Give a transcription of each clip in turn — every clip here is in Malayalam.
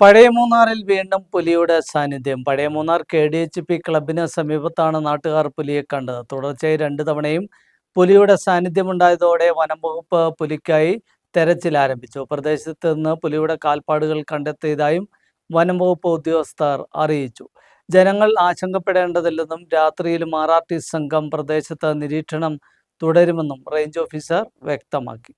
പഴയ മൂന്നാറിൽ വീണ്ടും പുലിയുടെ സാന്നിധ്യം. പഴയ Munnar K D H P ക്ലബിന് സമീപത്താണ് നാട്ടുകാർ പുലിയെ കണ്ടത്. തുടർച്ചയായി രണ്ടു തവണയും പുലിയുടെ സാന്നിധ്യമുണ്ടായതോടെ വനം വകുപ്പ് പുലിക്കായി തെരച്ചിൽ ആരംഭിച്ചു. പ്രദേശത്ത് നിന്ന് പുലിയുടെ കാൽപ്പാടുകൾ കണ്ടെത്തിയതായും വനം വകുപ്പ് ഉദ്യോഗസ്ഥർ അറിയിച്ചു. ജനങ്ങൾ ആശങ്കപ്പെടേണ്ടതില്ലെന്നും രാത്രിയിൽ ആർ ആർ ടി സംഘം പ്രദേശത്ത് നിരീക്ഷണം തുടരുമെന്നും റേഞ്ച് ഓഫീസർ വ്യക്തമാക്കി.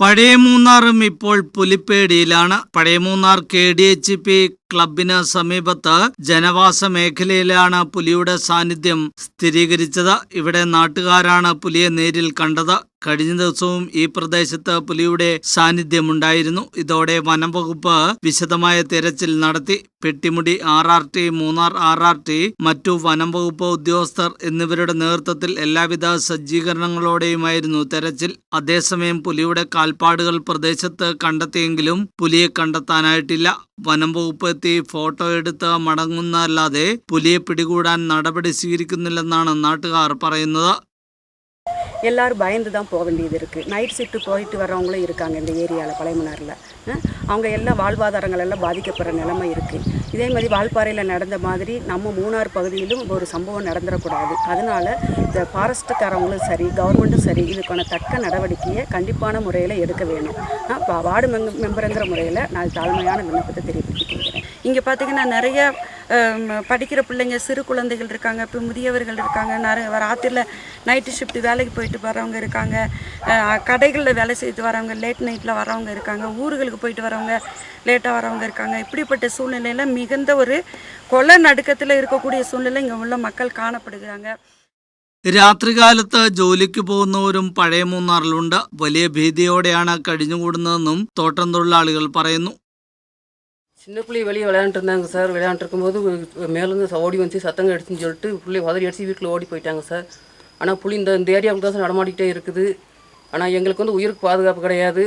പഴയ മൂന്നാറും ഇപ്പോൾ പുലിപ്പേടിയിലാണ്. പഴയ Munnar K D H P ക്ലബിന് സമീപത്ത് ജനവാസ മേഖലയിലാണ് പുലിയുടെ സാന്നിധ്യം സ്ഥിരീകരിച്ചത്. ഇവിടെ നാട്ടുകാരാണ് പുലിയെ നേരിൽ കണ്ടത്. കഴിഞ്ഞ ദിവസവും ഈ പ്രദേശത്ത് പുലിയുടെ സാന്നിധ്യമുണ്ടായിരുന്നു. ഇതോടെ വനംവകുപ്പ് വിശദമായ തിരച്ചിൽ നടത്തി. Pettimudi R R T Munnar R R T മറ്റു വനം വകുപ്പ് ഉദ്യോഗസ്ഥർ എന്നിവരുടെ നേതൃത്വത്തിൽ എല്ലാവിധ സജ്ജീകരണങ്ങളോടെയുമായിരുന്നു തെരച്ചിൽ. അതേസമയം പുലിയുടെ കാൽപ്പാടുകൾ പ്രദേശത്ത് കണ്ടെത്തിയെങ്കിലും പുലിയെ കണ്ടെത്താനായിട്ടില്ല. വനം വകുപ്പ് എത്തി ഫോട്ടോ എടുത്ത് മടങ്ങുന്നതല്ലാതെ പുലിയെ പിടികൂടാൻ നടപടി സ്വീകരിക്കുന്നില്ലെന്നാണ് നാട്ടുകാർ പറയുന്നത്. எல்லாரும் பயந்து தான் போக வேண்டியது இருக்குது நைட் ஷிஃப்ட்டு போயிட்டு வர்றவங்களும் இருக்காங்க இந்த ஏரியாவில் பழையமனாரில். அவங்க எல்லாம் வாழ்வாதாரங்கள் எல்லாம் பாதிக்கப்படுற நிலைமை இருக்குது இதே மாதிரி வால்பாறையில் நடந்த மாதிரி நம்ம மூணார் பகுதியிலும் ஒரு சம்பவம் நடந்துடக்கூடாது. அதனால் இந்த ஃபாரஸ்ட்டுக்காரவங்களும் சரி கவர்மெண்ட்டும் சரி இதுக்கான தக்க நடவடிக்கையை கண்டிப்பான முறையில் எடுக்க வேணும். வார்டு மெங்க மெம்பருங்கிற முறையில் நான் தாழ்மையான விண்ணப்பத்தை தெரிவித்துக் கொள்கிறேன். இங்கே பார்த்தீங்கன்னா நிறைய படிக்கிற பிள்ளைங்க சிறு குழந்தைகள் இருக்காங்க இப்போ முதியவர்கள் இருக்காங்க நிறைய ராத்திரியில் நைட்டு ஷிஃப்ட் வேலைக்கு போயிட்டு வரவங்க இருக்காங்க கடைகளில் வேலை செய்து வரவங்க லேட் நைட்டில் வரவங்க இருக்காங்க ஊர்களுக்கு போயிட்டு வரவங்க லேட்டாக வரவங்க இருக்காங்க இப்படிப்பட்ட சூழ்நிலையில் மிகுந்த ஒரு கொலை நடுக்கத்தில் இருக்கக்கூடிய சூழ்நிலை இங்கே உள்ள மக்கள் காணப்படுகிறாங்க രാത്രികാലത്ത് ജോലിക്ക് പോകുന്നവരും പഴയ മൂന്നാറിലുണ്ട് വലിയ ഭീതിയോടെയാണ് കഴിഞ്ഞുകൂടുന്നതെന്നും തോട്ടം തൊഴിലാളികൾ പറയുന്നു சின்ன பிள்ளை வெளியே விளையாண்டுட்டு இருந்தாங்க சார் விளையாண்டுட்டு இருக்கும்போது மேலேருந்து ச- ஓடி வந்து சத்தங்க அடிச்சுன்னு சொல்லிட்டு பிள்ளை உதறி அடிச்சு வீட்டில் ஓடி போயிட்டாங்க சார் ஆனால் புலி இந்த இந்த ஏரியாவுக்கு தான் சார் நடமாடிக்கிட்டே இருக்குது ஆனால் எங்களுக்கு வந்து உயிருக்கு பாதுகாப்பு கிடையாது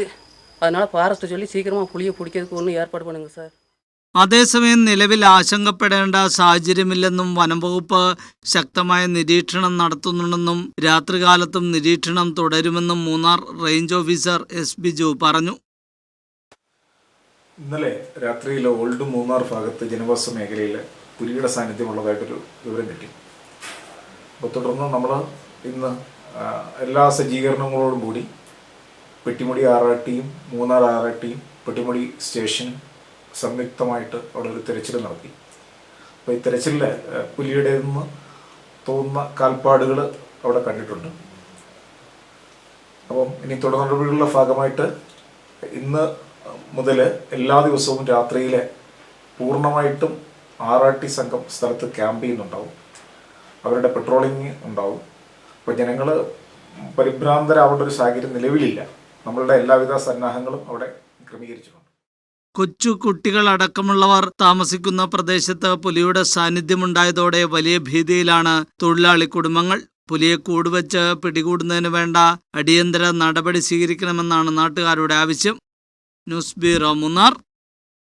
அதனால் ஃபாரஸ்ட்டை சொல்லி சீக்கிரமாக புளியை பிடிக்கிறதுக்கு ஒன்றும் ஏற்பாடு பண்ணுங்க சார் അതേസമയം നിലവിൽ ആശങ്കപ്പെടേണ്ട സാഹചര്യമില്ലെന്നും വനംവകുപ്പ് ശക്തമായ നിരീക്ഷണം നടത്തുന്നുണ്ടെന്നും രാത്രികാലത്തും നിരീക്ഷണം തുടരുമെന്നും Munnar range officer S Biju പറഞ്ഞു ഇന്നലെ രാത്രിയിൽ ഓൾഡ് മൂന്നാർ ഭാഗത്ത് ജനവാസ മേഖലയിൽ പുലിയുടെ സാന്നിധ്യമുള്ളതായിട്ടൊരു വിവരം കിട്ടി. അപ്പോൾ തുടർന്ന് നമ്മൾ ഇന്ന് എല്ലാ സജ്ജീകരണങ്ങളോടും കൂടി പെട്ടിമുടി ആറാട്ടിയും മൂന്നാർ ആറാട്ടിയും പെട്ടിമുടി സ്റ്റേഷൻ സംയുക്തമായിട്ട് അവിടെ ഒരു തിരച്ചിൽ നടത്തി. അപ്പോൾ ഈ തിരച്ചിലിൽ പുലിയുടെ നിന്ന് തോന്നുന്ന കാൽപ്പാടുകൾ അവിടെ കണ്ടിട്ടുണ്ട്. അപ്പം ഇനി തുടർ നടപടികളുടെ ഭാഗമായിട്ട് ഇന്ന് മുതൽ എല്ലാ ദിവസവും രാത്രിയിലെ പൂർണമായിട്ടും ആർ ആർ ടി സംഘം സ്ഥലത്ത് ക്യാമ്പ് ചെയ്യുന്നുണ്ടാവും. അവരുടെ പെട്രോളിങ് ഉണ്ടാവും. അപ്പോൾ ജനങ്ങൾ പരിഭ്രാന്തരാവേണ്ട ഒരു സാഹചര്യം നിലവിലില്ല. നമ്മളുടെ എല്ലാവിധ സന്നാഹങ്ങളും അവിടെ ക്രമീകരിച്ചിട്ടുണ്ട്. കൊച്ചു കുട്ടികളടക്കമുള്ളവർ താമസിക്കുന്ന പ്രദേശത്ത് പുലിയുടെ സാന്നിധ്യമുണ്ടായതോടെ വലിയ ഭീതിയിലാണ് തൊഴിലാളി കുടുംബങ്ങൾ. പുലിയെ കൂടുവച്ച് പിടികൂടുന്നതിന് വേണ്ട അടിയന്തര നടപടി സ്വീകരിക്കണമെന്നാണ് നാട്ടുകാരുടെ ആവശ്യം. News bureau